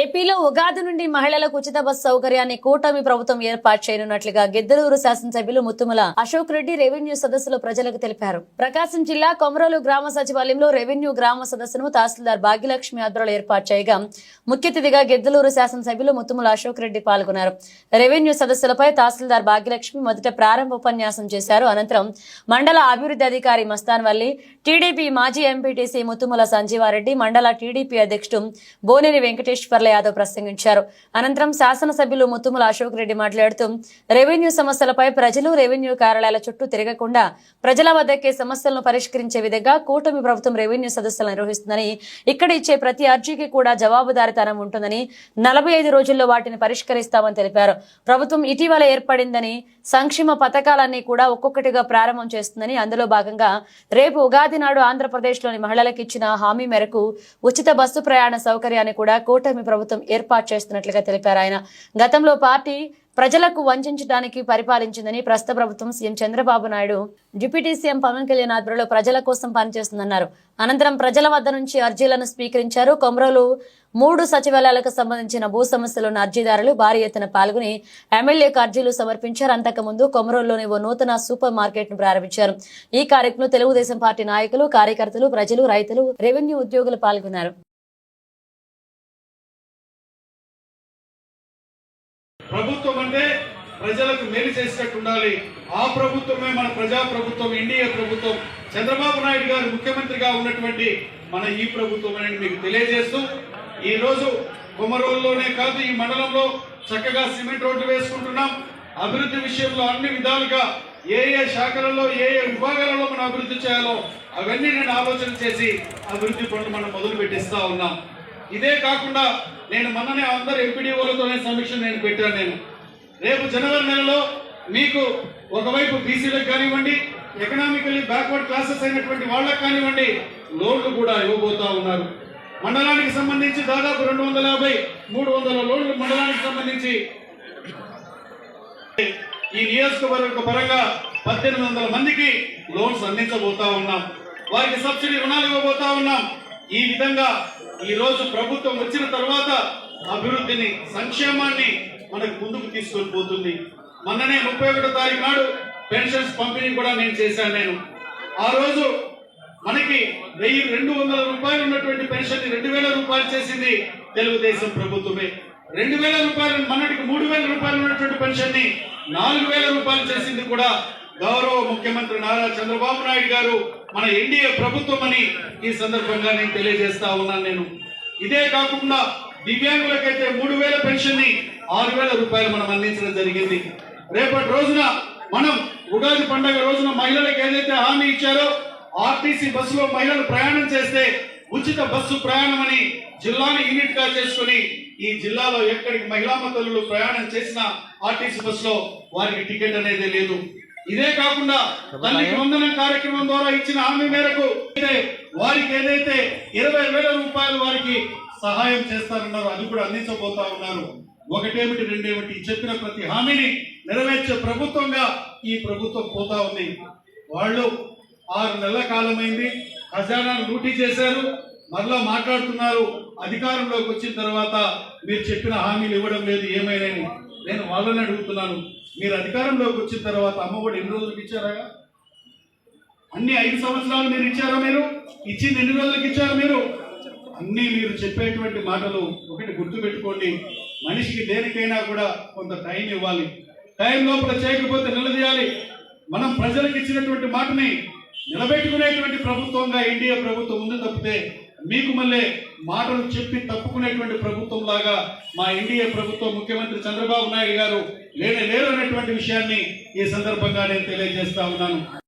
ఏపీలో ఉగాది నుండి మహిళలకు ఉచిత బస్సు సౌకర్యాన్ని కూటమి ప్రభుత్వం ఏర్పాటు చేయనున్నట్లుగా గిద్దలూరు శాసనసభ్యులు ముత్తుముల అశోక్ రెడ్డి రెవెన్యూ సదస్సులో ప్రజలకు తెలిపారు. ప్రకాశం జిల్లా కొమరోలు గ్రామ సచివాలయంలో రెవెన్యూ గ్రామ సదస్సును తహసీల్దార్ భాగ్యలక్ష్మి ఆధ్వర్యంలో ఏర్పాటు చేయగా ముఖ్య అతిథిగా గిద్దలూరు శాసనసభ్యులు ముత్తుముల అశోక్ రెడ్డి పాల్గొన్నారు. రెవెన్యూ సదస్సులపై తహసీల్దార్ భాగ్యలక్ష్మి మొదట ప్రారంభ ఉపన్యాసం చేశారు. అనంతరం మండల అభివృద్ధి అధికారి మస్తాన్ వల్లి టీడీపీ మాజీ ఎంపీటీసీ ముత్తుముల సంజీవారెడ్డి మండల టీడీపీ అధ్యక్షుడు బోనేని వెంకటేశ్వర్ల యాదవ్ ప్రసంగించారు. అనంతరం శాసనసభ్యులు ముత్తుముల అశోక్ రెడ్డి మాట్లాడుతూ రెవెన్యూ సమస్యలపై ప్రజలు రెవెన్యూ కార్యాలయాల చుట్టూ తిరగకుండా ప్రజల వద్దకే సమస్యలను పరిష్కరించే విధంగా కూటమి ప్రభుత్వం రెవెన్యూ సదస్సులు నిర్వహిస్తుందని ఇక్కడ ఇచ్చే ప్రతి అర్జీకి కూడా జవాబుదారితనం ఉంటుందని నలభై ఐదు రోజుల్లో వాటిని పరిష్కరిస్తామని తెలిపారు. ప్రభుత్వం ఇటీవల ఏర్పడిందని సంక్షేమ పథకాలన్నీ కూడా ఒక్కొక్కటిగా ప్రారంభం చేస్తుందని అందులో భాగంగా రేపు ఉగాది నాడు ఆంధ్రప్రదేశ్లోని మహిళలకు ఇచ్చిన హామీ మేరకు ఉచిత బస్సు ప్రయాణ సౌకర్యాన్ని కూడా కూటమి ప్రభుత్వం ఏర్పాటు చేస్తున్నట్లుగా తెలిపారు ఆయన. గతంలో పార్టీ ప్రజలకు వంచడానికి పరిపాలించిందని ప్రస్తుత ప్రభుత్వం CM Chandrababu Naidu deputy CM Pawan Kalyan ఆధ్వర్యంలో ప్రజల కోసం పనిచేస్తుందన్నారు. అనంతరం ప్రజల వద్ద నుంచి అర్జీలను స్వీకరించారు. కొమరోలు మూడు సచివాలయాలకు సంబంధించిన భూ సమస్యలు ఉన్న అర్జీదారులు భారీ ఎత్తున పాల్గొని ఎమ్మెల్యేకు అర్జీలు సమర్పించారు. అంతకుముందు కొమరోలులోని ఓ నూతన సూపర్ మార్కెట్ను ప్రారంభించారు. ఈ కార్యక్రమంలో తెలుగుదేశం పార్టీ నాయకులు కార్యకర్తలు ప్రజలు రైతులు రెవెన్యూ ఉద్యోగులు పాల్గొన్నారు. ప్రభుత్వం అంటే ప్రజలకు మేలు చేసినట్టు ఉండాలి. ఆ ప్రభుత్వమే మన ప్రజా ప్రభుత్వం ఎన్డీఏ ప్రభుత్వం. చంద్రబాబు నాయుడు గారు ముఖ్యమంత్రిగా ఉన్నటువంటి మన ఈ ప్రభుత్వం అనేది మీకు తెలియజేస్తూ ఈ రోజు కాదు ఈ మండలంలో చక్కగా సిమెంట్ రోడ్డు వేసుకుంటున్నాం. అభివృద్ధి విషయంలో అన్ని విధాలుగా ఏ ఏ శాఖలలో ఏ ఏ విభాగాలలో మనం అభివృద్ధి చేయాలో అవన్నీ నేను ఆలోచన చేసి అభివృద్ధి పనులు మనం మొదలు పెట్టిస్తా ఉన్నాం. ఇదే కాకుండా నేను మొన్ననే అందరు ఎంపీడీఓలతోనే సమీక్ష నేను పెట్టాను నేను. రేపు జనవరి నెలలో మీకు ఒకవైపు బీసీలకు కానివ్వండి ఎకనామికల్లీ బ్యాక్వర్డ్ క్లాసెస్ అయినటువంటి వాళ్ళకు కానివ్వండి లోన్లు కూడా ఇవ్వబోతా ఉన్నారు. మండలానికి సంబంధించి దాదాపు రెండు వందల యాభై మూడు వందల లోన్లు మండలానికి సంబంధించి. ఈ నియోజకవర్గ పరంగా పద్దెనిమిది వందల మందికి లోన్స్ అందించబోతా ఉన్నాం. వారికి సబ్సిడీ రుణాలు ఇవ్వబోతా ఉన్నాం. ఈ విధంగా ఈ రోజు ప్రభుత్వం వచ్చిన తర్వాత అభివృద్ధిని సంక్షేమాన్ని మనకు ముందుకు తీసుకొని పోతుంది. మొన్ననే ముప్పై ఒకటో తారీఖు నాడు పెన్షన్స్ పంపిణీ కూడా నేను చేశాను నేను. ఆ రోజు మనకి వెయ్యి రెండు వందల రూపాయలు ఉన్నటువంటి పెన్షన్ రెండు వేల రూపాయలు చేసింది తెలుగుదేశం ప్రభుత్వమే. రెండు వేల రూపాయలు మొన్నటికి మూడు వేల రూపాయలు ఉన్నటువంటి పెన్షన్ని నాలుగు వేల రూపాయలు చేసింది కూడా గౌరవ ముఖ్యమంత్రి నారా చంద్రబాబు నాయుడు గారు మన ఎన్డీఏ ప్రభుత్వం అని ఈ సందర్భంగా నేను తెలియజేస్తా ఉన్నాను నేను. ఇదే కాకుండా దివ్యాంగులకైతే మూడు వేల పెన్షన్ని ఆరు వేల రూపాయలు మనం అందించడం జరిగింది. రేపటి రోజున మనం ఉగాది పండుగ రోజున మహిళలకు ఏదైతే హామీ ఇచ్చారో ఆర్టీసీ బస్సులో మహిళలు ప్రయాణం చేస్తే ఉచిత బస్సు ప్రయాణం అని జిల్లాని యూనిట్గా చేసుకుని ఈ జిల్లాలో ఎక్కడికి మహిళా మతలు ప్రయాణం చేసినా ఆర్టీసీ బస్సులో వారికి టికెట్ అనేది లేదు. ఇదే కాకుండా తల్లికి వందనం కార్యక్రమం ద్వారా ఇచ్చిన హామీ మేరకు వారికి ఏదైతే ఇరవై వేల రూపాయలు వారికి సహాయం చేస్తారన్నారో అది కూడా అందించబోతా ఉన్నారు. ఒకటేమిటి రెండేమిటి? చెప్పిన ప్రతి హామీని నెరవేర్చే ప్రభుత్వంగా ఈ ప్రభుత్వం పోతా ఉంది. వాళ్ళు ఆరు నెలల కాలమైంది ఖజానాను లూటీ చేశారు మరలా మాట్లాడుతున్నారు. అధికారంలోకి వచ్చిన తర్వాత మీరు చెప్పిన హామీలు ఇవ్వడం లేదు ఏమైనా నేను వాళ్ళని అడుగుతున్నాను. మీరు అధికారంలోకి వచ్చిన తర్వాత అమ్మఒడి ఎన్ని రోజులకు ఇచ్చారా? అన్ని ఐదు సంవత్సరాలు మీరు ఇచ్చారా మీరు? ఇచ్చింది ఎన్ని రోజులకు ఇచ్చారు మీరు? అన్నీ మీరు చెప్పేటువంటి మాటలు ఒకటి గుర్తుపెట్టుకోండి. మనిషికి దేనికైనా కూడా కొంత టైం ఇవ్వాలి. టైం లోపల చేయకపోతే నిలదీయాలి. మనం ప్రజలకు ఇచ్చినటువంటి మాటని నిలబెట్టుకునేటువంటి ప్రభుత్వంగా ఎన్డీఏ ప్రభుత్వం ఉంది తప్పితే మీకు మళ్ళీ మాటలు చెప్పి తప్పుకునేటువంటి ప్రభుత్వం లాగా మా ఎన్డీఏ ప్రభుత్వం ముఖ్యమంత్రి చంద్రబాబు నాయుడు గారు లేనే లేరు అనేటువంటి విషయాన్ని ఈ సందర్భంగా నేను తెలియజేస్తా ఉన్నాను.